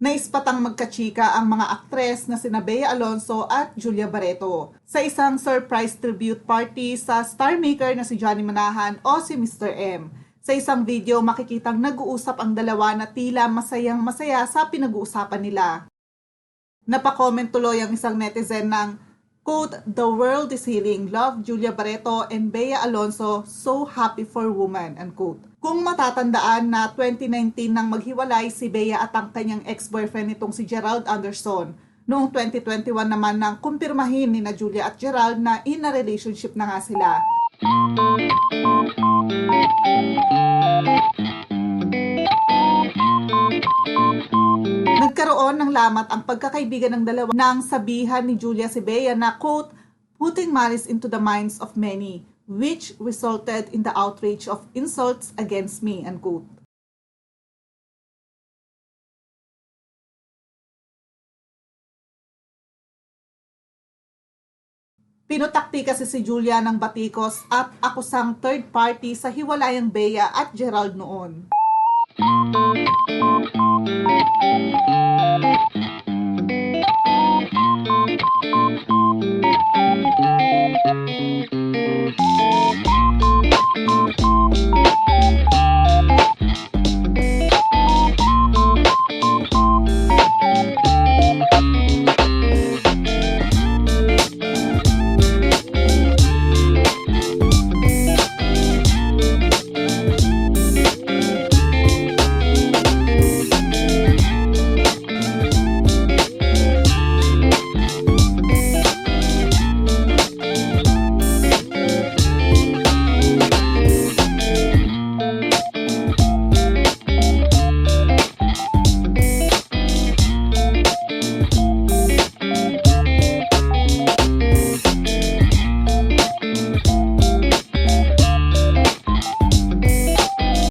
Naispatang magkachika ang mga aktres na sina Bea Alonso at Julia Barreto sa isang surprise tribute party sa star maker na si Johnny Manahan o si Mr. M. Sa isang video makikitang nag-uusap ang dalawa na tila masayang masaya sa pinag-uusapan nila. Napakomment tuloy ang isang netizen ng Quote, The world is healing. Love Julia Barreto and Bea Alonso. So happy for woman. Unquote. Kung matatandaan na 2019 nang maghiwalay si Bea at ang kanyang ex-boyfriend nitong si Gerald Anderson. Noong 2021 naman nang kumpirmahin ni na Julia at Gerald na in a relationship na nga sila. Nagkaroon ng lamat ang pagkakaibigan ng dalawa nang sabihan ni Julia si Bea na quote, putting malice into the minds of many, which resulted in the outrage of insults against me, unquote. Pinutakti kasi si Julia ng batikos at akusang third party sa hiwalayang Bea at Gerald noon.